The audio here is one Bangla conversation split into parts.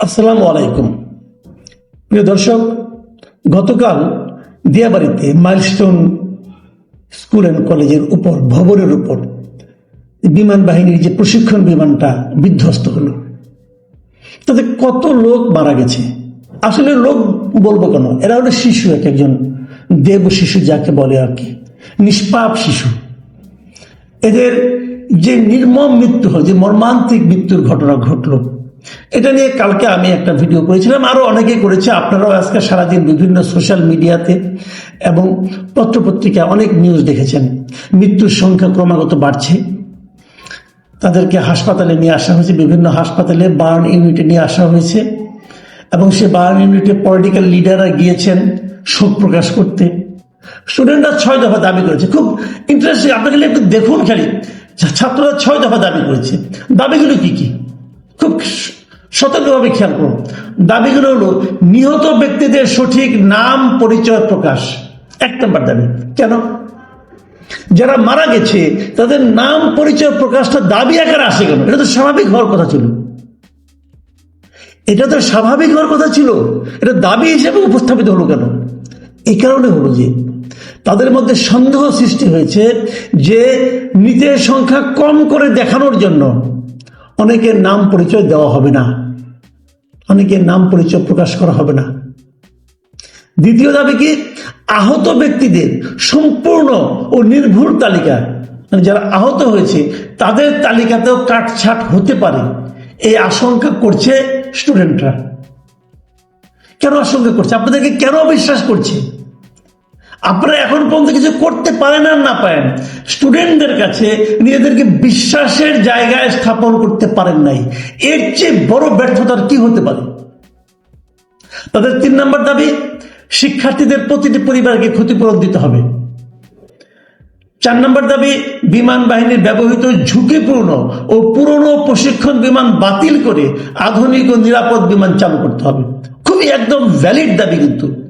আসসালামু আলাইকুম। প্রিয় দর্শক, গতকাল দিয়াবাড়িতে মাইলস্টোন স্কুল অ্যান্ড কলেজের উপর ভবনের উপর বিমান বাহিনীর যে প্রশিক্ষণ বিমানটা বিধ্বস্ত হলো। তাতে কত লোক মারা গেছে? আসলে লোক বলব কেন? এরা হলো শিশু, এক একজন দেব শিশু যাকে বলে আর কি, নিষ্পাপ শিশু। এদের যে নির্মম মৃত্যু হল, যে মর্মান্তিক মৃত্যুর ঘটনা ঘটলো এটা নিয়ে কালকে আমি একটা ভিডিও করেছিলাম। আরও অনেকে করেছে। আপনারাও আজকে সারাদিন বিভিন্ন সোশ্যাল মিডিয়াতে এবং পত্রপত্রিকায় অনেক নিউজ দেখেছেন। মৃত্যুর সংখ্যা ক্রমাগত বাড়ছে। তাদেরকে হাসপাতালে নিয়ে আসা হয়েছে। বিভিন্ন হাসপাতালে বার্ন ইউনিটে নিয়ে আসা হয়েছে। এবং সে বার্ন ইউনিটে পলিটিক্যাল লিডাররা গিয়েছেন শোক প্রকাশ করতে। স্টুডেন্টরা ছয় দফা দাবি করেছে। খুব ইন্টারেস্টিং আপনাকে একটু দেখুন খালি। ছাত্ররা ছয় দফা দাবি করেছে। দাবিগুলো কি কি? সতর্কভাবে খেয়াল করুন। দাবিগুলো হলো, নিহত ব্যক্তিদের সঠিক নাম, পরিচয়, প্রকাশ। এক নম্বর দাবি। কেন? যারা মারা গেছে, তাদের নাম, পরিচয়, প্রকাশটা দাবি আকারে আসে কেন? এটা তো স্বাভাবিক হওয়ার কথা ছিল। এটা তো স্বাভাবিক হওয়ার কথা ছিল। এটা দাবি হিসেবে উপস্থাপিত হলো কেন? এই কারণে হলো যে, তাদের মধ্যে সন্দেহ সৃষ্টি হয়েছে যে, মৃতের সংখ্যা কম করে দেখানোর জন্য অনেকের নাম, পরিচয় দেওয়া হবে না। অনেকের নাম পরিচয় প্রকাশ করা হবে না। দ্বিতীয় দাবি কি? আহত ব্যক্তিদের সম্পূর্ণ ও নির্ভুল তালিকা মানে যারা আহত হয়েছে, তাদের তালিকাতেও কাটছাট হতে পারে। এই আশঙ্কা করছে স্টুডেন্টরা। কেন আশঙ্কা করছে? আপনাদেরকে কেন বিশ্বাস করছে? আপনারা এখন পর্যন্ত কিছু করতে পারেন আর না পারেন। স্টুডেন্টদের কাছে নিজেদেরকে বিশ্বাসের জায়গায় স্থাপন করতে পারেন নাই। এর চেয়ে বড় ব্যর্থতার কি হতে পারে? তাদের তিন নম্বর দাবি, শিক্ষার্থীদের প্রতিটি পরিবারকে ক্ষতিপূরণ দিতে হবে। চার নম্বর দাবি, বিমান বাহিনীর ব্যবহৃত ঝুঁকিপূর্ণ ও পুরনো প্রশিক্ষণ বিমান বাতিল করে আধুনিক ও নিরাপদ বিমান চালু করতে হবে। খুবই একদম ভ্যালিড দাবি কিন্তু।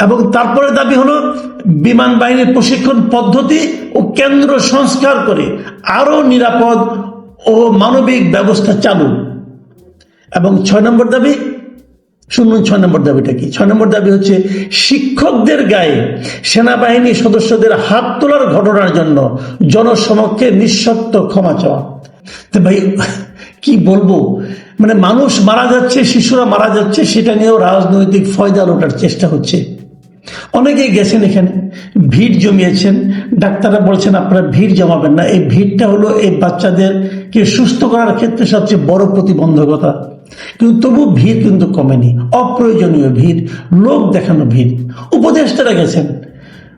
এবং তারপরে দাবি হলো বিমান বাহিনীর প্রশিক্ষণ পদ্ধতি ও কেন্দ্র সংস্কার করে আরও নিরাপদ ও মানবিক ব্যবস্থা চালু। এবং ছয় নম্বর দাবি, শুনুন ছয় নম্বর দাবিটা কি? ছয় নম্বর দাবি হচ্ছে শিক্ষকদের গায়ে সেনাবাহিনী সদস্যদের হাত তোলার ঘটনার জন্য জনসমক্ষে নিঃশর্ত ক্ষমা চাওয়া। তো ভাই, কি বলব? মানে মানুষ মারা যাচ্ছে, শিশুরা মারা যাচ্ছে, সেটা নিয়েও রাজনৈতিক ফয়দা লোটার চেষ্টা হচ্ছে। অনেকেই গেছেন এখানে, ভিড় জমিয়েছেন, ডাক্তাররা বলছেন, আপনারা ভিড় জমাবেন না, এই ভিড়টা হলো এই বাচ্চাদেরকে সুস্থ করার ক্ষেত্রে সবচেয়ে বড় প্রতিবন্ধকতা। কিন্তু তবু ভিড় কিন্তু কমেনি, অপ্রয়োজনীয় ভিড়, লোক দেখানো ভিড়। উপদেষ্টারা গেছেন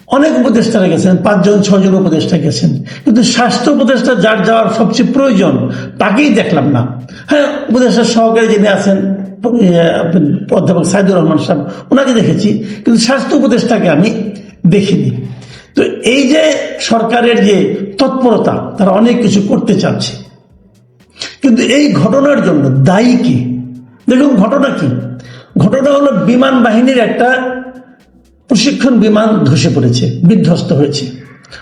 অনেক উপদেষ্টারা গেছেন, পাঁচজন ছজন উপদেষ্টা গেছেন। কিন্তু স্বাস্থ্য উপদেষ্টা যার যাওয়ার সবচেয়ে প্রয়োজন, তাকেই দেখলাম না। হ্যাঁ উপদেষ্টা সহকারী যিনি আছেন অধ্যাপক সাইদুর রহমান সাহেব, ওনাকে দেখেছি, কিন্তু স্বাস্থ্য উপদেষ্টাকে আমি দেখিনি। তো এই যে সরকারের যে তৎপরতা, তারা অনেক কিছু করতে চাচ্ছে। কিন্তু এই ঘটনার জন্য দায়ী কি? দেখুন, ঘটনা কি? ঘটনা হলো বিমান বাহিনীর একটা প্রশিক্ষণ বিমান ধসে পড়েছে, বিধ্বস্ত হয়েছে।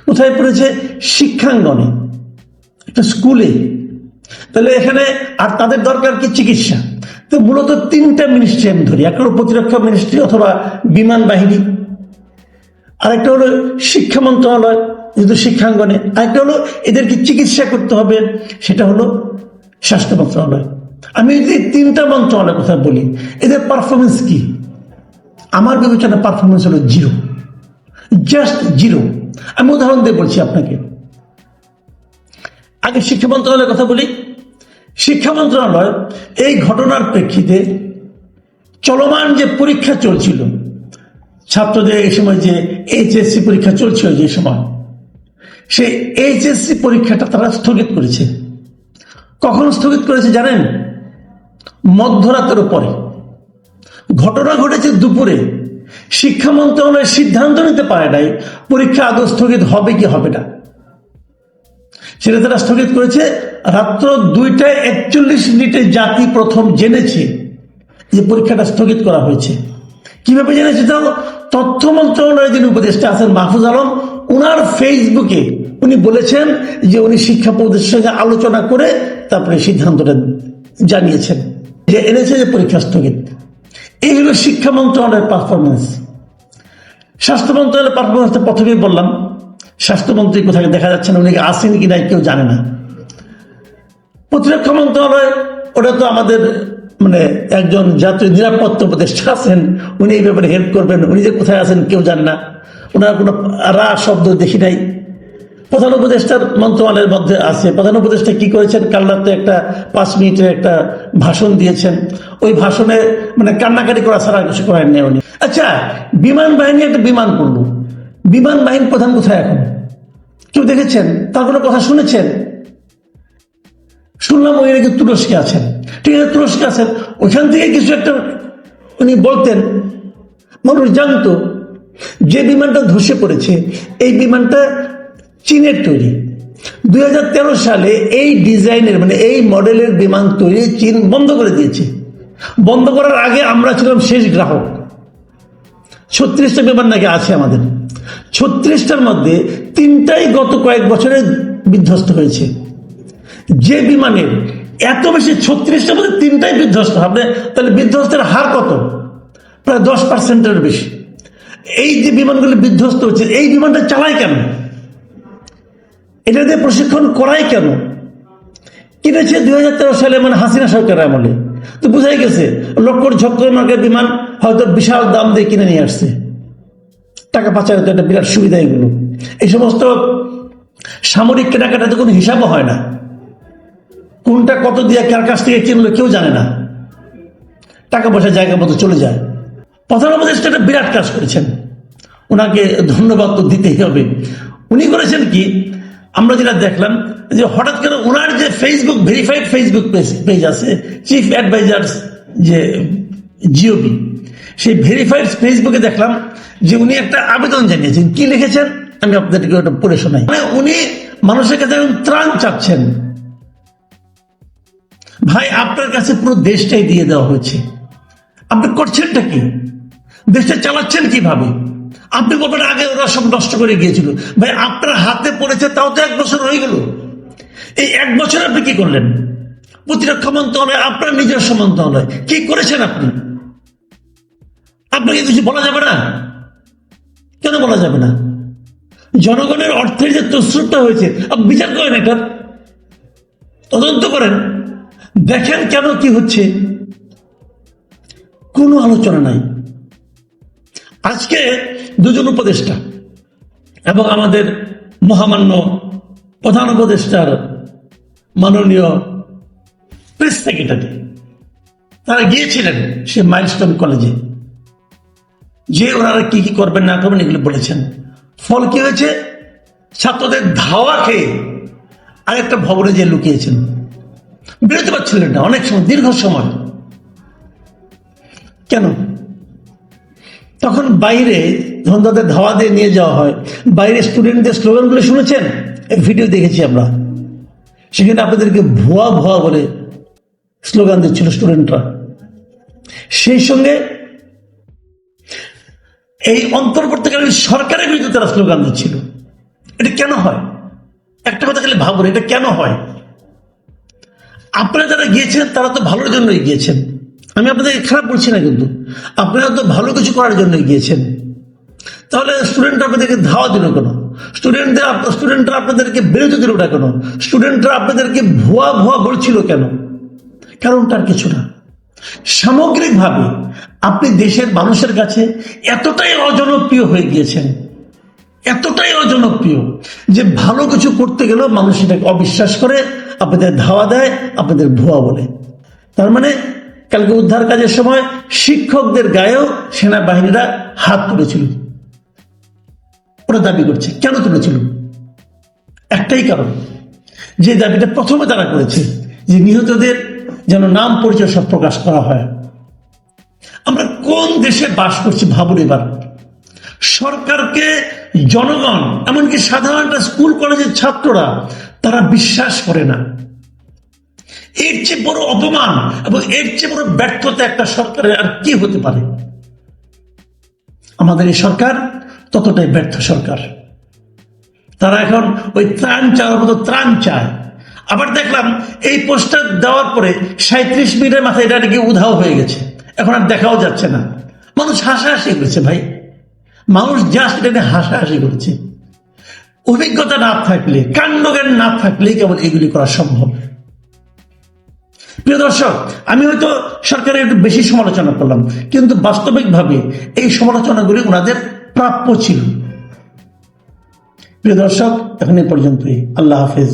কোথায় পড়েছে? শিক্ষাঙ্গনে, একটা স্কুলে। তাহলে এখানে আর তাদের দরকার কি চিকিৎসা? তো মূলত তিনটা মিনিস্ট্রি আমি ধরি। একটা হলো প্রতিরক্ষা মিনিস্ট্রি অথবা বিমান বাহিনী, আরেকটা হলো শিক্ষা মন্ত্রণালয়, যেহেতু শিক্ষাঙ্গনে, আরেকটা হলো এদেরকে চিকিৎসা করতে হবে, সেটা হলো স্বাস্থ্য মন্ত্রণালয়। আমি যদি তিনটা মন্ত্রণালয়ের কথা বলি, এদের পারফরমেন্স কি? আমার বিবেচনা পারফরমেন্স হলো জিরো জাস্ট জিরো আমি উদাহরণ দিয়ে বলছি আপনাকে। আগে শিক্ষা মন্ত্রণালয়ের কথা বলি। শিক্ষা মন্ত্রণালয় এই ঘটনার প্রেক্ষিতে চলমান যে পরীক্ষা চলছিল, ছাত্রদের এই সময় যে এইচএসসি পরীক্ষা চলছিল যে সময়, সেই এইচএসসি পরীক্ষাটা তারা স্থগিত করেছে। কখন স্থগিত করেছে জানেন? মধ্যরাতের পরে ঘটনা ঘটেছে দুপুরে। শিক্ষা মন্ত্রণালয় সিদ্ধান্ত নিতে পারে নাই, পরীক্ষা আদৌ স্থগিত হবে কি হবে না। সেটা তারা স্থগিত করেছে, রাত্র দুইটায় একচল্লিশ মিনিটে জাতি প্রথম জেনেছে যে পরীক্ষাটা স্থগিত করা হয়েছে। কীভাবে জেনেছে তাহলে তথ্য মন্ত্রণালয়ের যিনি উপদেষ্টা আছেন মাহফুজ আলম ওনার ফেসবুকে উনি বলেছেন যে উনি শিক্ষা উপদেষ্টার সঙ্গে আলোচনা করে তারপরে সিদ্ধান্তটা জানিয়েছেন। যে এনেছে যে পরীক্ষা স্থগিত। এই হলো শিক্ষা মন্ত্রণালয়ের পারফরমেন্স স্বাস্থ্য মন্ত্রণালয়ের পারফরমেন্স প্রথমেই বললাম স্বাস্থ্যমন্ত্রী কোথায় দেখা যাচ্ছে না, উনি আসেন কি নাই কেউ জানে না। প্রতিরক্ষা মন্ত্রণালয়, ওটা তো আমাদের মানে একজন জাতীয় নিরাপত্তা উপদেষ্টা আছেন, উনি এই ব্যাপারে হেল্প করবেন, উনি যে কোথায় আছেন কেউ জানে না। ওনার কোনো রা শব্দ দেখি নাই। প্রধান উপদেষ্টার মন্ত্রণালয়ের মধ্যে আছে। প্রধান উপদেষ্টা কি করেছেন? কাল রাতে একটা পাঁচ মিনিটের একটা ভাষণ দিয়েছেন। ওই ভাষণে মানে কান্নাকাটি করা ছাড়া কিছু করেন নেই উনি। আচ্ছা বিমান বাহিনী একটা বিমান করল। বিমান বাহিনী প্রধান কোথায় এখন? কেউ দেখেছেন? তার কোনো কথা শুনেছেন? শুনলাম ওই নাকি তুরস্কে আছেন। ঠিক আছে, তুরস্কে আছেন। ওইখান থেকে কিছু একটা উনি বলতেন। মানুষ জানতো, যে বিমানটা ধসে পড়েছে, এই বিমানটা চীনের তৈরি। দুই হাজার তেরো সালে এই ডিজাইনের মানে এই মডেলের বিমান তৈরি চীন বন্ধ করে দিয়েছে। বন্ধ করার আগে আমরা ছিলাম শেষ গ্রাহক। ছত্রিশটা বিমান নাকি আছে আমাদের। ছত্রিশটার মধ্যে তিনটাই গত কয়েক বছরে বিধ্বস্ত হয়েছে। যে বিমানের এত বেশি ছত্রিশটার মধ্যে তিনটাই বিধ্বস্ত হবে তাহলে বিধ্বস্তের হার কত? প্রায় দশ পার্সেন্টের বেশি। এই যে বিমানগুলো বিধ্বস্ত হচ্ছে, এই বিমানটা চালায় কেন? এটা দিয়ে প্রশিক্ষণ করাই কেন? কিনেছে দুই হাজার তেরো সালে মানে হাসিনা সরকার আমলে। তো বুঝাই গেছে লক্কর ঝক্কর মার্কের বিমান হয়তো বিশাল দাম দিয়ে কিনে নিয়ে আসছে। টাকা পাচারের তো একটা বিরাট সুবিধা এগুলো। এই সমস্ত সামরিক কেনাকাটাতে কোনো হিসাবও হয় না। কোনটা কত দিয়ে কার কাছ থেকে কিনলো কেউ জানে না। টাকা পয়সা জায়গা মতো চলে যায়। প্রধান উপদেষ্টা একটা বিরাট কাজ করেছেন। ওনাকে ধন্যবাদ তো দিতেই হবে। উনি করেছেন কি আমরা যেটা দেখলাম যে হঠাৎ করে ওনার যে ফেসবুক ভেরিফাইড ফেসবুক পেজ আছে চিফ অ্যাডভাইজার যে জিওবি সেই ভেরিফাইড ফেসবুকে দেখলাম যে উনি একটা আবেদন জানিয়েছেন। কি লিখেছেন? আমি আপনাদেরকে ওটা পড়ে শোনাই। মানে উনি মানুষের কাছে ত্রাণ চাচ্ছেন। ভাই, আপনার কাছে পুরো দেশটাই দিয়ে দেওয়া হয়েছে। আপনি করছেনটা কি? দেশটা চালাচ্ছেন কীভাবে? আপনি কতটা আগে ওরা সব নষ্ট করে গিয়েছিল। ভাই, আপনার হাতে পড়েছে, তাও তো এক বছর হয়ে গেল। এই এক বছর আপনি কি করলেন? প্রতিরক্ষা মন্ত্রণালয়, আপনার নিজস্ব মন্ত্রণালয়, কি করেছেন আপনি? আপনাকে কিছু বলা যাবে না? কেন বলা যাবে না? জনগণের অর্থের যে তসরুপটা হয়েছে, আপনি বিচার করেন এটার তদন্ত করেন। দেখেন কেন কি হচ্ছে। কোনো আলোচনা নাই। আজকে দুজন উপদেষ্টা এবং আমাদের মহামান্য প্রধান উপদেষ্টার মাননীয় প্রেস সেক্রেটারি তারা গিয়েছিলেন সে মাইলস্টোন কলেজে যে ওনারা কি কি করবেন না করবেন এগুলো বলেছেন। ফল কি হয়েছে? ছাত্রদের ধাওয়া খেয়ে আরেকটা ভবনে যে লুকিয়েছেন। বেরোতে পারছিলেন না, অনেক সময়, দীর্ঘ সময়। কেন? তখন বাইরে যখন তাদের ধাওয়া দিয়ে নিয়ে যাওয়া হয়, বাইরে স্টুডেন্টদের স্লোগানগুলো শুনেছেন? ভিডিও দেখেছি আমরা। সেখানে আপনাদেরকে ভুয়া ভুয়া বলে স্লোগান দিচ্ছিল স্টুডেন্টরা সেই সঙ্গে এই অন্তর্বর্তীকালীন সরকারের বিরুদ্ধে তারা স্লোগান দিচ্ছিল। এটা কেন হয়? একটা কথা খালি ভাবুন, এটা কেন হয়? আপনারা যারা গিয়েছেন তারা তো ভালোর জন্যই গিয়েছেন। আমি আপনাদের খারাপ বলছি না কিন্তু। আপনারা তো ভালো কিছু করার জন্য গিয়েছেন। তাহলে স্টুডেন্টরা আপনাদেরকে ধাওয়া দিল কেন? স্টুডেন্টদের স্টুডেন্টরা আপনাদেরকে বিরতি দিল না কেন? স্টুডেন্টরা আপনাদেরকে ভুয়া ভুয়া বলছিল কেন? কারণটার কিছু না। সামগ্রিকভাবে আপনি দেশের মানুষের কাছে এতটাই অজনপ্রিয় হয়ে গিয়েছেন, এতটাই অজনপ্রিয় যে ভালো কিছু করতে গেলেও মানুষ এটাকে অবিশ্বাস করে, আপনাদের ধাওয়া দেয়, আপনাদের ভুয়া বলে। তার মানে কালকে উদ্ধার কাজের সময় শিক্ষকদের গায়েও সেনাবাহিনীরা হাত তুলেছিল। ওরা দাবি করছে, কেন তুলেছিল? একটাই কারণ, যে দাবিটা প্রথমে তারা করেছে, যে নিহতদের যেন নাম পরিচয় সব প্রকাশ করা হয়। আমরা কোন দেশে বাস করছি ভাবুন এবার। সরকারকে, জনগণ, এমনকি সাধারণ স্কুল, কলেজের ছাত্ররা, তারা বিশ্বাস করে না। এর চেয়ে বড় অপমান এবং এর চেয়ে বড় ব্যর্থতা একটা সরকারের আর কি হতে পারে? আমাদের এই সরকার ততটাই ব্যর্থ সরকার। তারা এখন ওই ত্রাণ চাওয়ার মতো ত্রাণ চায়। আবার দেখলাম এই পোস্টার দেওয়ার পরে সাঁত্রিশ মিনিটের মাথায় এটা নাকি উধাও হয়ে গেছে। এখন আর দেখাও যাচ্ছে না। মানুষ হাসাহাসি করেছে ভাই। মানুষ জাস্ট এটা নিয়ে হাসাহাসি করেছে। অভিজ্ঞতা না থাকলে, কাণ্ডজ্ঞান না থাকলে কেবল এগুলি করা সম্ভব। প্রিয় দর্শক, আমি হয়তো সরকারের একটু বেশি সমালোচনা করলাম, কিন্তু বাস্তবিকভাবে এই সমালোচনাগুলি ওনাদের প্রাপ্য ছিল। প্রিয় দর্শক এখন এ পর্যন্তই। আল্লাহ হাফেজ।